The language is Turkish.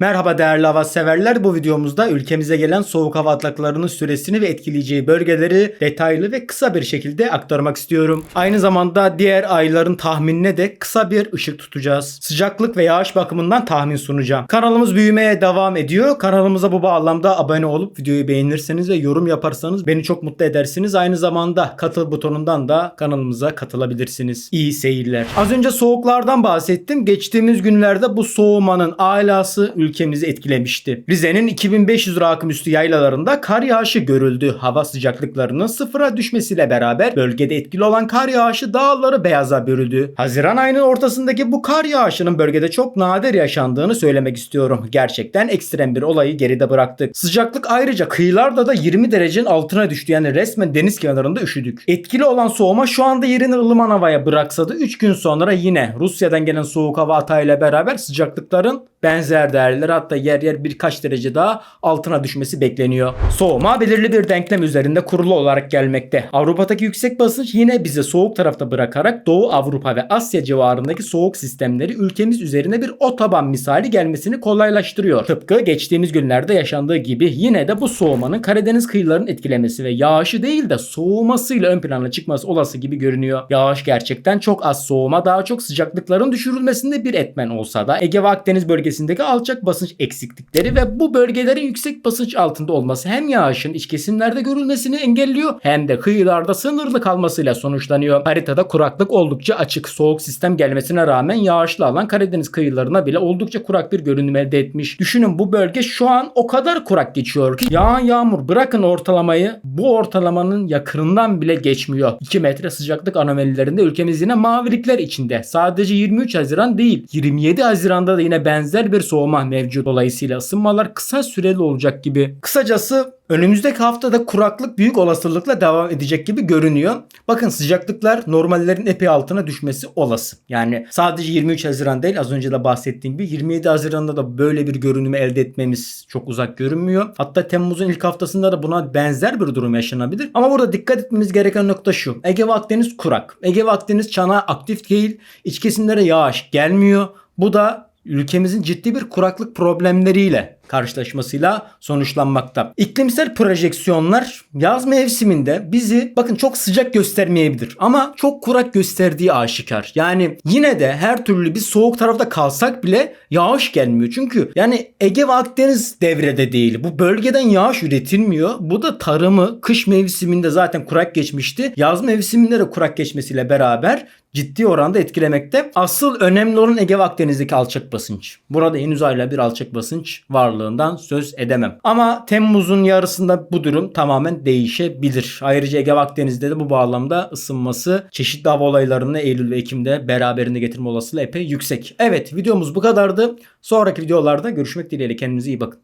Merhaba değerli hava severler. Bu videomuzda ülkemize gelen soğuk hava atlaklarının süresini ve etkileyeceği bölgeleri detaylı ve kısa bir şekilde aktarmak istiyorum. Aynı zamanda diğer ayların tahminine de kısa bir ışık tutacağız. Sıcaklık ve yağış bakımından tahmin sunacağım. Kanalımız büyümeye devam ediyor. Kanalımıza bu bağlamda abone olup videoyu beğenirseniz ve yorum yaparsanız beni çok mutlu edersiniz. Aynı zamanda katıl butonundan da kanalımıza katılabilirsiniz. İyi seyirler. Az önce soğuklardan bahsettim. Geçtiğimiz günlerde bu soğumanın alası ülkemizi etkilemişti. Rize'nin 2500 rakım üstü yaylalarında kar yağışı görüldü. Hava sıcaklıklarının sıfıra düşmesiyle beraber bölgede etkili olan kar yağışı dağları beyaza bürüdü. Haziran ayının ortasındaki bu kar yağışının bölgede çok nadir yaşandığını söylemek istiyorum. Gerçekten ekstrem bir olayı geride bıraktık. Sıcaklık ayrıca kıyılarda da 20 derecenin altına düştü. Yani resmen deniz kenarında üşüdük. Etkili olan soğuma şu anda yerini ılıman havaya bıraksa da 3 gün sonra yine Rusya'dan gelen soğuk hava atağıyla beraber sıcaklıkların benzer değerleri hatta yer yer birkaç derece daha altına düşmesi bekleniyor. Soğuma belirli bir denklem üzerinde kurulu olarak gelmekte. Avrupa'daki yüksek basınç yine bizi soğuk tarafta bırakarak Doğu Avrupa ve Asya civarındaki soğuk sistemleri ülkemiz üzerine bir otoban misali gelmesini kolaylaştırıyor. Tıpkı geçtiğimiz günlerde yaşandığı gibi yine de bu soğumanın Karadeniz kıyılarının etkilemesi ve yağışı değil de soğumasıyla ön plana çıkması olası gibi görünüyor. Yağış gerçekten çok az soğuma daha çok sıcaklıkların düşürülmesinde bir etmen olsa da Ege ve Akdeniz bölgesindeki alçak basınç eksiklikleri ve bu bölgelerin yüksek basınç altında olması hem yağışın iç kesimlerde görülmesini engelliyor hem de kıyılarda sınırlı kalmasıyla sonuçlanıyor. Haritada kuraklık oldukça açık. Soğuk sistem gelmesine rağmen yağışlı alan Karadeniz kıyılarına bile oldukça kurak bir görünüm elde etmiş. Düşünün bu bölge şu an o kadar kurak geçiyor ki yağan yağmur bırakın ortalamayı bu ortalamanın yakınından bile geçmiyor. 2 metre sıcaklık anomalilerinde ülkemiz yine mavilikler içinde. Sadece 23 Haziran değil 27 Haziran'da da yine benzer bir soğuma mevcut. Dolayısıyla ısınmalar kısa süreli olacak gibi. Kısacası Önümüzdeki haftada kuraklık büyük olasılıkla devam edecek gibi görünüyor. Bakın sıcaklıklar normallerin epey altına düşmesi olası. Yani sadece 23 Haziran değil az önce de bahsettiğim gibi 27 Haziran'da da böyle bir görünümü elde etmemiz çok uzak görünmüyor. Hatta Temmuz'un ilk haftasında da buna benzer bir durum yaşanabilir. Ama burada dikkat etmemiz gereken nokta şu. Ege ve Akdeniz kurak. Ege ve Akdeniz çanağı aktif değil. İç kesimlere yağış gelmiyor. Bu da ülkemizin ciddi bir kuraklık problemleriyle karşılaşmasıyla sonuçlanmakta. İklimsel projeksiyonlar yaz mevsiminde bizi bakın çok sıcak göstermeyebilir ama çok kurak gösterdiği aşikar. Yani yine de her türlü biz soğuk tarafta kalsak bile yağış gelmiyor. Çünkü yani Ege ve Akdeniz devrede değil. Bu bölgeden yağış üretilmiyor. Bu da tarımı kış mevsiminde zaten kurak geçmişti. Yaz mevsiminde de kurak geçmesiyle beraber ciddi oranda etkilemekte. Asıl önemli olan Ege ve Akdeniz'deki alçak basınç. Burada henüz hala bir alçak basınç varlığından söz edemem. Ama Temmuz'un yarısında bu durum tamamen değişebilir. Ayrıca Ege ve Akdeniz'de de bu bağlamda ısınması çeşitli hava olaylarını Eylül ve Ekim'de beraberinde getirme olasılığı epey yüksek. Evet videomuz bu kadardı. Sonraki videolarda görüşmek dileğiyle kendinize iyi bakın.